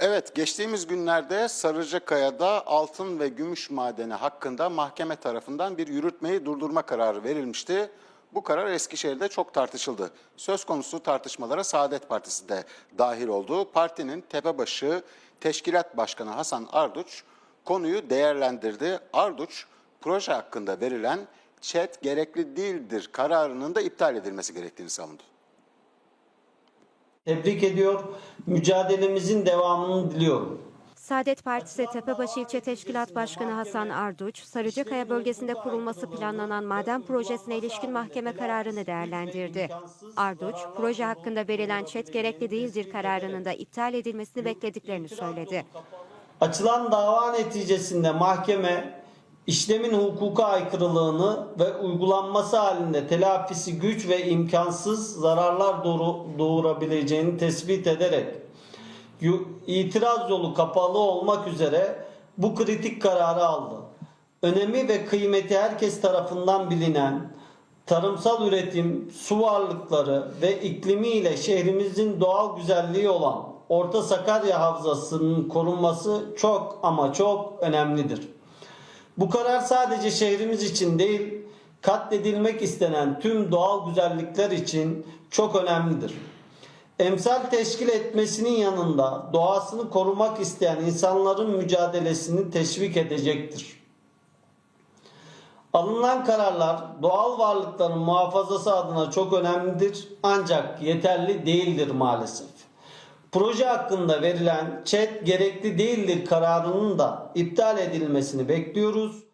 Evet, geçtiğimiz günlerde Sarıcakaya'da altın ve gümüş madeni hakkında mahkeme tarafından bir yürütmeyi durdurma kararı verilmişti. Bu karar Eskişehir'de çok tartışıldı. Söz konusu tartışmalara Saadet Partisi de dahil oldu. Partinin tepebaşı Teşkilat Başkanı Hasan Arduç konuyu değerlendirdi. Arduç, proje hakkında verilen ÇED gerekli değildir kararının da iptal edilmesi gerektiğini savundu. Tebrik ediyor. Mücadelemizin devamını diliyorum. Saadet Partisi Tepebaşı İlçe Teşkilat Başkanı Hasan Arduç, Sarıcakaya bölgesinde kurulması planlanan maden projesine ilişkin mahkeme kararını değerlendirdi. Arduç, proje hakkında verilen çet gerekli değildir kararının da iptal edilmesini beklediklerini söyledi. Açılan dava neticesinde mahkeme işlemin hukuka aykırılığını ve uygulanması halinde telafisi güç ve imkansız zararlar doğurabileceğini tespit ederek itiraz yolu kapalı olmak üzere bu kritik kararı aldı. Önemi ve kıymeti herkes tarafından bilinen tarımsal üretim, su varlıkları ve iklimiyle şehrimizin doğal güzelliği olan Orta Sakarya Havzası'nın korunması çok ama çok önemlidir. Bu karar sadece şehrimiz için değil, katledilmek istenen tüm doğal güzellikler için çok önemlidir. Emsal teşkil etmesinin yanında doğasını korumak isteyen insanların mücadelesini teşvik edecektir. Alınan kararlar doğal varlıkların muhafazası adına çok önemlidir ancak yeterli değildir maalesef. Proje hakkında verilen ÇED gerekli değildir kararının da iptal edilmesini bekliyoruz.